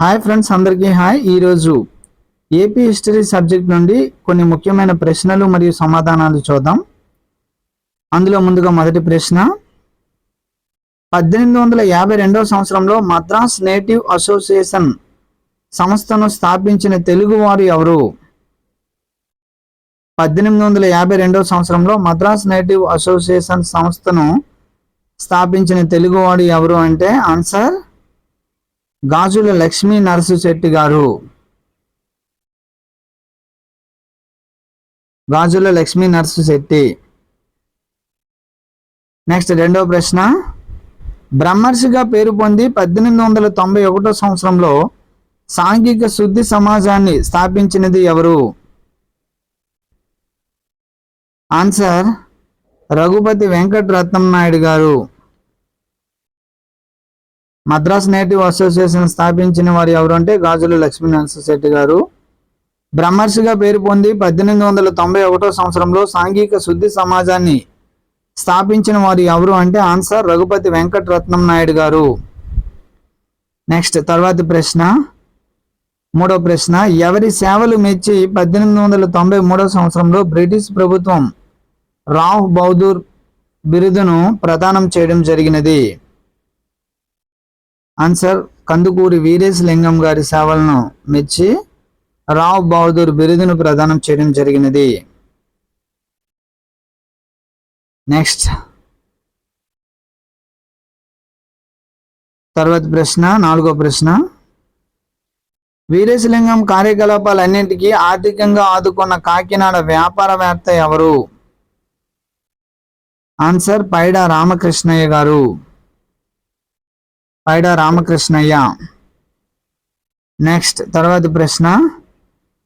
Hi friends అందరికీ hi. ఈరోజు AP history subject నుండి కొన్ని ముఖ్యమైన ప్రశ్నలు మరియు సమాధానాలు చూద్దాం. అందులో ముందుగా మొదటి ప్రశ్న. పద్దెనిమిది వందల యాభై రెండవ సంవత్సరంలో మద్రాస్ నేటివ్ అసోసియేషన్ సంస్థను స్థాపించిన తెలుగువారు ఎవరు? పద్దెనిమిది వందల యాభై రెండవ సంవత్సరంలో మద్రాస్ నేటివ్ అసోసియేషన్ సంస్థను స్థాపించిన తెలుగువాడు ఎవరు అంటే ఆన్సర్ గాజుల లక్ష్మీ నరసు శెట్టి గారు. గాజుల లక్ష్మీ నరసు శెట్టి. నెక్స్ట్ రెండవ ప్రశ్న. బ్రహ్మర్షిగా పేరు పొంది పద్దెనిమిది వందల తొంభై ఒకటో సంవత్సరంలో సాంఘిక శుద్ధి సమాజాన్ని స్థాపించినది ఎవరు? ఆన్సర్ రఘుపతి వెంకటరత్నం నాయుడు గారు. మద్రాస్ నేటివ్ అసోసియేషన్ స్థాపించిన వారు ఎవరు అంటే గాజుల లక్ష్మీనరసింహ శెట్టి గారు. బ్రహ్మర్షిగా పేరు పొంది పద్దెనిమిది వందల తొంభై ఒకటో సంవత్సరంలో సాంఘిక శుద్ధి సమాజాన్ని స్థాపించిన వారు ఎవరు అంటే ఆన్సర్ రఘుపతి వెంకటరత్నం నాయుడు గారు. నెక్స్ట్ తర్వాతి ప్రశ్న మూడో ప్రశ్న ఎవరి సేవలు మెచ్చి పద్దెనిమిది వందల తొంభై మూడో సంవత్సరంలో బ్రిటిష్ ప్రభుత్వం రావ్ బౌదూర్ బిరుదును ప్రదానం చేయడం జరిగినది? ఆన్సర్ కందుకూరి వీరేశ లింగం గారి సేవలను మెచ్చి రావ్ బహదూర్ బిరుదును ప్రదానం చేయడం జరిగినది. నెక్స్ట్ తర్వాత ప్రశ్న నాలుగో ప్రశ్న. వీరేశలింగం కార్యకలాపాలన్నింటికీ ఆర్థికంగా ఆదుకున్న కాకినాడ వ్యాపారవేత్త ఎవరు? ఆన్సర్ పైడా రామకృష్ణయ్య గారు. పైడ రామకృష్ణయ్య. నెక్స్ట్ తర్వాతి ప్రశ్న.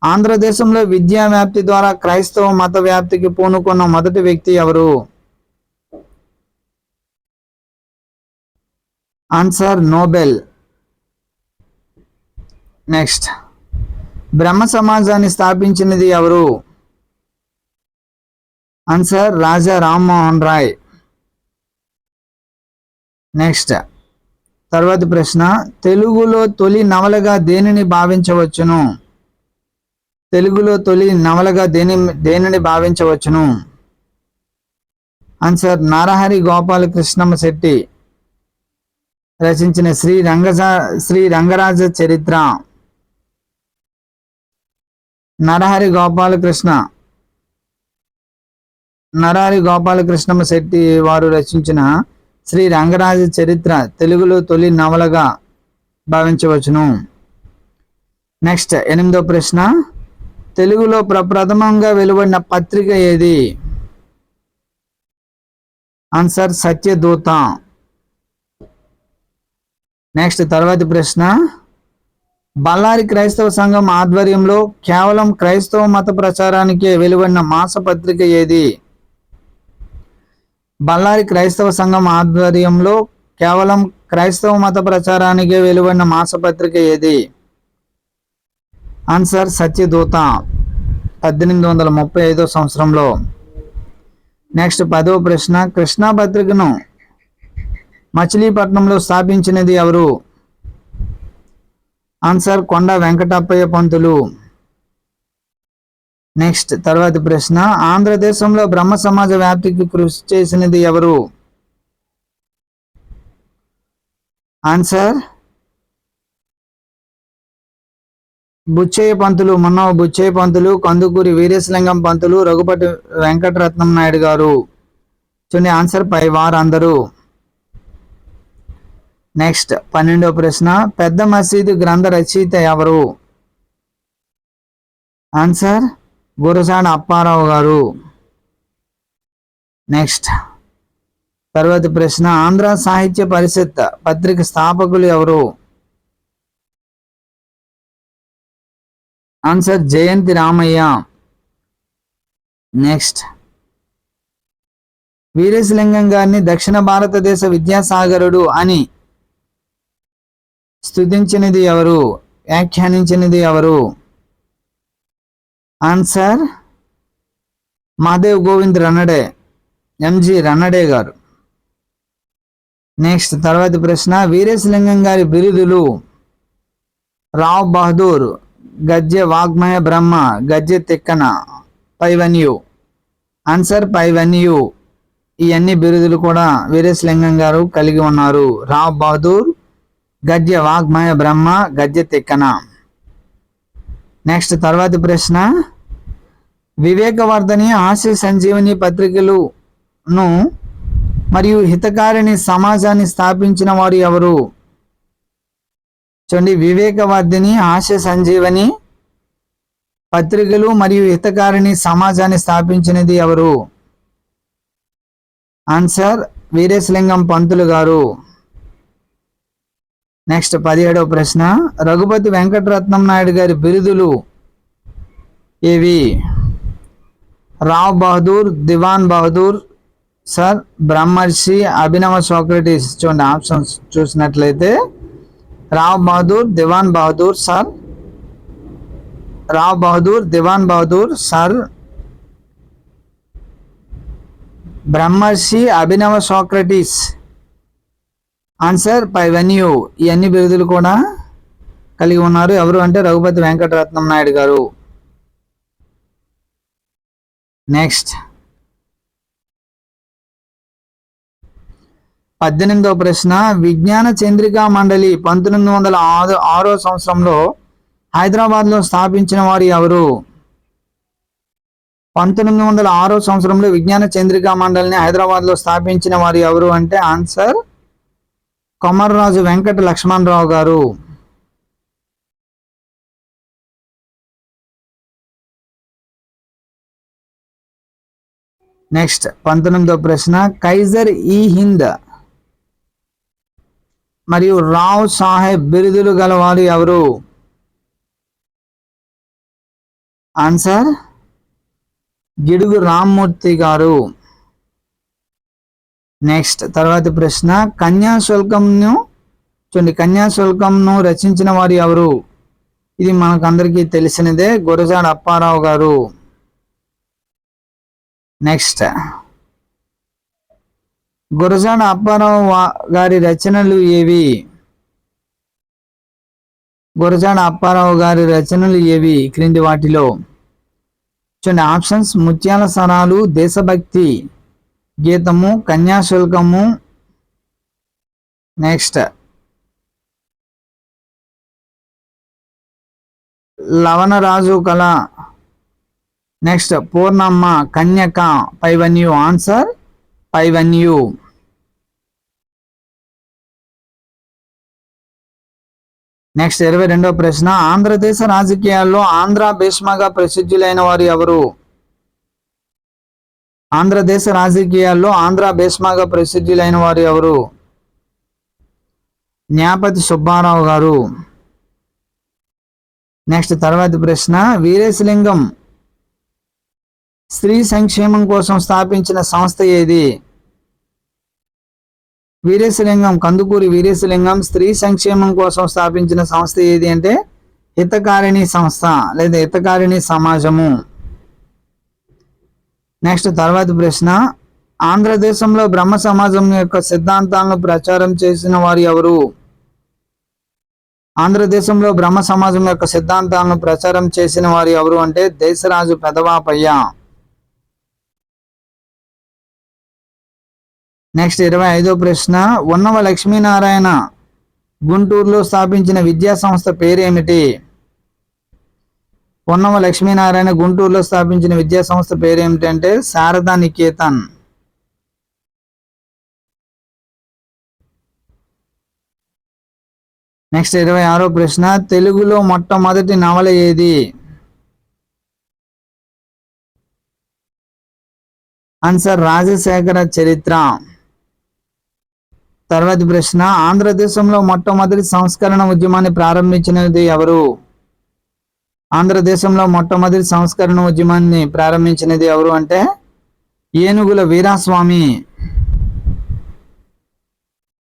ఆంధ్రదేశంలో విద్యా వ్యాప్తి ద్వారా క్రైస్తవ మత వ్యాప్తికి పూనుకున్న మొదటి వ్యక్తి ఎవరు? ఆన్సర్ నోబెల్ నెక్స్ట్ బ్రహ్మ సమాజాన్ని స్థాపించినది ఎవరు? ఆన్సర్ రాజా రామ్మోహన్ రాయ్. నెక్స్ట్ తర్వాత ప్రశ్న తెలుగులో తొలి నవలగా దేనిని భావించవచ్చును? తెలుగులో తొలి నవలగా దేని దేనిని భావించవచ్చును? ఆన్సర్ నారహరి గోపాలకృష్ణమ్మ శెట్టి. రచించిన శ్రీ రంగజ శ్రీ రంగరాజ చరిత్ర. నరహరి గోపాలకృష్ణ. నరహరి గోపాలకృష్ణమ్మ శెట్టి వారు రచించిన శ్రీ రంగరాజ చరిత్ర తెలుగులో తొలి నవలగా భావించవచ్చును. నెక్స్ట్ ఎనిమిదో ప్రశ్న. తెలుగులో ప్రప్రథమంగా వెలువడిన పత్రిక ఏది? ఆన్సర్ సత్యదూత. నెక్స్ట్ తర్వాతి ప్రశ్న. బళ్ళారి క్రైస్తవ సంఘం ఆధ్వర్యంలో కేవలం క్రైస్తవ మత ప్రచారానికే వెలువడిన మాసపత్రిక ఏది? బళ్ళారి క్రైస్తవ సంఘం ఆధ్వర్యంలో కేవలం క్రైస్తవ మత ప్రచారానికే వెలువడిన మాసపత్రిక ఏది? ఆన్సర్ సత్యదూత పద్దెనిమిది వందల ముప్పై ఐదో సంవత్సరంలో. నెక్స్ట్ పదవ ప్రశ్న కృష్ణా పత్రికను మచిలీపట్నంలో స్థాపించినది ఎవరు? ఆన్సర్ కొండ వెంకటప్పయ్య పంతులు. నెక్స్ట్ తర్వాతి ప్రశ్న ఆంధ్రదేశంలో బ్రహ్మ సమాజ వ్యాప్తికి కృషి చేసినది ఎవరు? ఆన్సర్ బుచ్చయ్య పంతులు మున్నవ బుచ్చయ్య పంతులు కందుకూరి వీరేశలింగం పంతులు రఘుపతి వెంకటరత్నం నాయుడు గారు. చూడండి ఆన్సర్ పై వారందరూ నెక్స్ట్ పన్నెండో ప్రశ్న పెద్ద మసీదు గ్రంథ రచయిత ఎవరు? ఆన్సర్ గురసాడ అప్పారావు గారు. నెక్స్ట్ తర్వాత ప్రశ్న ఆంధ్ర సాహిత్య పరిషత్ పత్రిక స్థాపకులు ఎవరు? ఆన్సర్ జయంతి రామయ్య. నెక్స్ట్ వీరేశలింగం గారిని దక్షిణ భారతదేశ విద్యాసాగరుడు అని స్తుతించినది ఎవరు? వ్యాఖ్యానించినది ఎవరు? Answer Mahadev Govind Ranade M G Ranade garu. Next తర్వాతి ప్రశ్న వీరేశలింగం గారి బిరుదులు రావ్ బహదూర్ గద్య వాగ్మయ బ్రహ్మ గజ్జె తిక్కన పైవన్యు. ఆన్సర్ పైవన్యు. ఈ అన్ని బిరుదులు కూడా వీరేశలింగం గారు కలిగి ఉన్నారు. రావ్ బహదూర్ గద్య వాగ్మయ బ్రహ్మ గద్య తిక్కన. నెక్స్ట్ తర్వాతి ప్రశ్న వివేకవర్ధని ఆశ సంజీవని పత్రికలును మరియు హితకారిణి సమాజాన్ని స్థాపించిన వారు ఎవరు? చూడండి వివేకవర్ధిని ఆశ సంజీవని పత్రికలు మరియు హితకారిణి సమాజాన్ని స్థాపించినది ఎవరు? ఆన్సర్ వీరేశలింగం పంతులు గారు. నెక్స్ట్ పదిహేడవ ప్రశ్న. రఘుపతి వెంకటరత్నం నాయుడు గారి బిరుదులు ఏవి? రావ్ బహదూర్ దివాన్ బహదూర్ సార్ బ్రహ్మర్షి అభినవ సోక్రటీస్ చూడండి ఆప్షన్స్ చూసినట్లయితే Rao Bahadur Diwan Bahadur Sir Rao Bahadur Diwan Bahadur Sir Brahmarshi Abhinava Socrates. Answer పై వెన్యూ. ఇవన్నీ బిరుదులు కూడా కలిగి ఉన్నారు. ఎవరు అంటే రఘుపతి వెంకటరత్నం నాయుడు గారు. నెక్స్ట్ పద్దెనిమిదవ ప్రశ్న. విజ్ఞాన చంద్రికా మండలి పంతొమ్మిది వందల ఆరు ఆరో సంవత్సరంలో హైదరాబాద్లో స్థాపించిన వారు ఎవరు? పంతొమ్మిది వందల ఆరో సంవత్సరంలో విజ్ఞాన చంద్రికా మండలిని హైదరాబాద్లో స్థాపించిన వారు ఎవరు అంటే ఆన్సర్ కొమర్రాజు వెంకట లక్ష్మణరావు గారు. నెక్స్ట్ పంతొమ్మిదో ప్రశ్న కైజర్ ఈ హింద్ మరియు రావ్ సాహెబ్ బిరుదులు గలవారు ఎవరు? ఆన్సర్ గిడుగు రామ్మూర్తి గారు. నెక్స్ట్ తర్వాతి ప్రశ్న కన్యాశుల్కంను చూడండి కన్యాశుల్కంను రచించిన వారు ఎవరు? ఇది మనకు అందరికీ తెలిసినదే గురజాడ అప్పారావు గారు. నెక్స్ట్ గురజాన అప్పారావు గారి రచనలు ఏవి? గురజాడ అప్పారావు గారి రచనలు ఏవి? క్రింది వాటిలో. చూడండి ఆప్షన్స్ ముత్యాల సరాలు దేశభక్తి గీతము కన్యాశుల్కము. నెక్స్ట్ లవణరాజు కళ నెక్స్ట్ పూర్ణమ్మ కన్యక పై వన్ యూ ఆన్సర్ పైవన్యూ నెక్స్ట్ ఇరవై రెండవ ప్రశ్న ఆంధ్రదేశ రాజకీయాల్లో ఆంధ్ర భీష్మగా ప్రసిద్ధులైన వారు ఎవరు? ఆంధ్రదేశ రాజకీయాల్లో ఆంధ్ర భీష్మగా ప్రసిద్ధులైన వారు ఎవరు? న్యాపతి సుబ్బారావు గారు. నెక్స్ట్ తర్వాతి ప్రశ్న వీరేశలింగం స్త్రీ సంక్షేమం కోసం స్థాపించిన సంస్థ ఏది? వీరేశలింగం కందుకూరి వీరేశలింగం స్త్రీ సంక్షేమం కోసం స్థాపించిన సంస్థ ఏది అంటే హితకారిణి సంస్థ లేదా హితకారిణి సమాజము. నెక్స్ట్ తర్వాతి ప్రశ్న ఆంధ్రదేశంలో బ్రహ్మ సమాజం యొక్క సిద్ధాంతాలను ప్రచారం చేసిన వారు ఎవరు? ఆంధ్రదేశంలో బ్రహ్మ సమాజం యొక్క సిద్ధాంతాలను ప్రచారం చేసిన వారు ఎవరు అంటే దేశరాజు పెదవాపయ్య. నెక్స్ట్ ఇరవై ఐదో ప్రశ్న ఉన్నవ లక్ష్మీనారాయణ గుంటూరులో స్థాపించిన విద్యా సంస్థ పేరేమిటి? ఉన్నవ లక్ష్మీనారాయణ గుంటూరులో స్థాపించిన విద్యా సంస్థ పేరేమిటి అంటే శారదా నికేతన్. నెక్స్ట్ ఇరవై ఆరో ప్రశ్న తెలుగులో మొట్టమొదటి నవల ఏది? ఆన్సర్ రాజశేఖర చరిత్ర. తర్వాతి ప్రశ్న ఆంధ్రదేశంలో మొట్టమొదటి సంస్కరణ ఉద్యమాన్ని ప్రారంభించినది ఎవరు? ఆంధ్రదేశంలో మొట్టమొదటి సంస్కరణ ఉద్యమాన్ని ప్రారంభించినది ఎవరు అంటే ఏనుగుల వీరాస్వామి.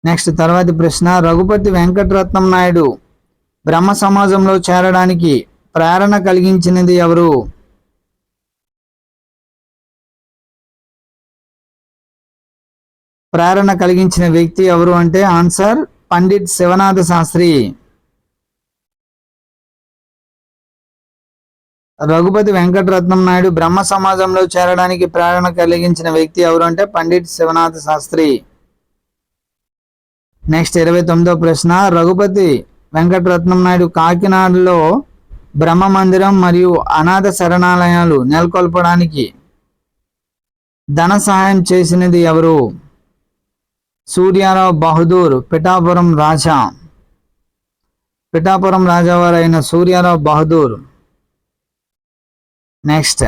నెక్స్ట్ తర్వాతి ప్రశ్న రఘుపతి వెంకటరత్నం నాయుడు బ్రహ్మ సమాజంలో చేరడానికి ప్రేరణ కలిగించినది ఎవరు? ప్రేరణ కలిగించిన వ్యక్తి ఎవరు అంటే ఆన్సర్ పండిట్ శివనాథ శాస్త్రి. రఘుపతి వెంకటరత్నం నాయుడు బ్రహ్మ సమాజంలో చేరడానికి ప్రేరణ కలిగించిన వ్యక్తి ఎవరు అంటే పండిట్ శివనాథ శాస్త్రి. నెక్స్ట్ ఇరవై తొమ్మిదో ప్రశ్న రఘుపతి వెంకటరత్నం నాయుడు కాకినాడలో బ్రహ్మ మందిరం మరియు అనాథ శరణాలయాలు నెలకొల్పడానికి ధన సహాయం చేసినది ఎవరు? సూర్యారావు బహదూర్ పిఠాపురం రాజా. పిఠాపురం రాజావారైన సూర్యారావు బహదూర్. నెక్స్ట్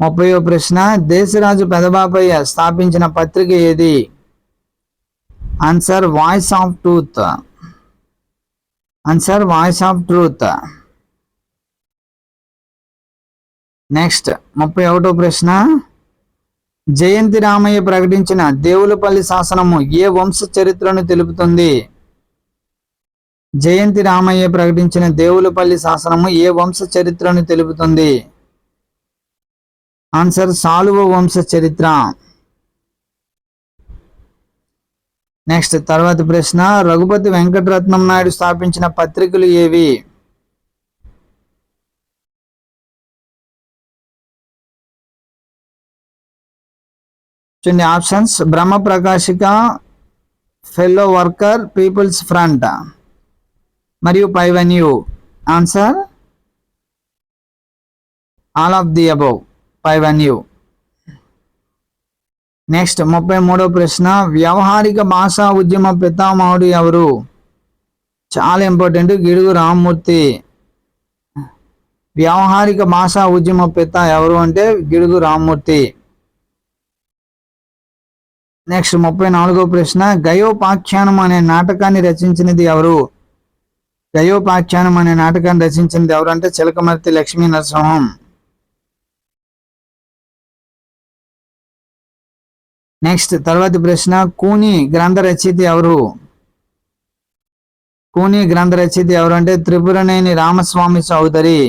ముప్పయో ప్రశ్న దేశరాజు పెదబాపయ్య స్థాపించిన పత్రిక ఏది? Answer voice of truth answer voice of truth next ముప్పై ఒకటో ప్రశ్న జయంతి రామయ్య ప్రకటించిన దేవులపల్లి శాసనము ఏ వంశ చరిత్రను తెలుపుతుంది? జయంతి రామయ్య ప్రకటించిన దేవులపల్లి శాసనము ఏ వంశ చరిత్రను తెలుపుతుంది? ఆన్సర్ సాలువ వంశ చరిత్ర. నెక్స్ట్ తర్వాత ప్రశ్న రఘుపతి వెంకటరత్నం నాయుడు స్థాపించిన పత్రికలు ఏవి? చూడండి options Brahmo Prakasika fellow worker people's front మరియు పైవెన్యూ answer all of the above పైవెన్యూ next ముప్పై మూడో ప్రశ్న. వ్యవహారిక భాషా ఉద్యమ పితామహుడు ఎవరు? చాలా ఇంపార్టెంట్ గిడుగు రామ్మూర్తి. వ్యవహారిక భాషా ఉద్యమ పిత ఎవరు అంటే గిడుగు రామ్మూర్తి. నెక్స్ట్ ముప్పై నాలుగో ప్రశ్న గయోపాఖ్యానం అనే నాటకాన్ని రచించినది ఎవరు? గయోపాఖ్యానం అనే నాటకాన్ని రచించినది ఎవరు అంటే చిలకమర్తి లక్ష్మీ నరసింహం. నెక్స్ట్ తర్వాతి ప్రశ్న కూని గ్రంథ రచయిత ఎవరు? కూని గ్రంథ రచయిత ఎవరు అంటే త్రిపురనేని రామస్వామి చౌదరి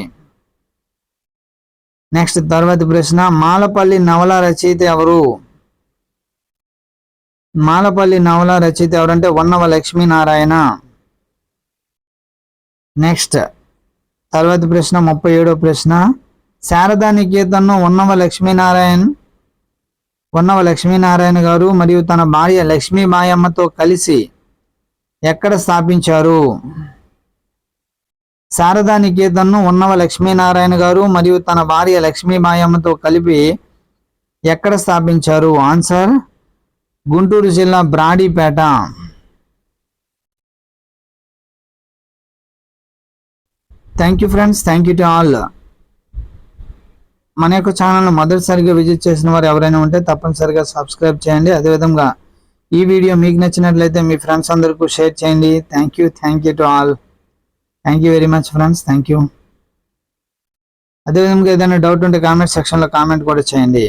నెక్స్ట్ తర్వాతి ప్రశ్న మాలపల్లి నవల రచయిత ఎవరు? మాలపల్లి నవల రచయిత ఎవరంటే వన్నవ లక్ష్మీనారాయణ. నెక్స్ట్ తర్వాత ప్రశ్న ముప్పై ఏడో ప్రశ్న. శారదా నికేతన్ను ఉన్నవ లక్ష్మీనారాయణ ఉన్నవ లక్ష్మీనారాయణ గారు మరియు తన భార్య లక్ష్మీబాయమ్మతో కలిసి ఎక్కడ స్థాపించారు? శారదా నికేతన్ను ఉన్నవ లక్ష్మీనారాయణ గారు మరియు తన భార్య లక్ష్మీబాయమ్మతో కలిపి ఎక్కడ స్థాపించారు? ఆన్సర్ గుంటూరు జిల్లా Brodipet. Thank you friends thank you to all మన యొక్క ఛానల్ను మొదటిసారిగా విజిట్ చేసిన వారు ఎవరైనా ఉంటే తప్పనిసరిగా సబ్స్క్రైబ్ చేయండి. అదేవిధంగా ఈ వీడియో మీకు నచ్చినట్లయితే మీ ఫ్రెండ్స్ అందరికీ షేర్ చేయండి. Thank you thank you to all thank you very much friends thank you అదేవిధంగా ఏదైనా డౌట్ ఉంటే కామెంట్ సెక్షన్లో కామెంట్ కూడా చేయండి.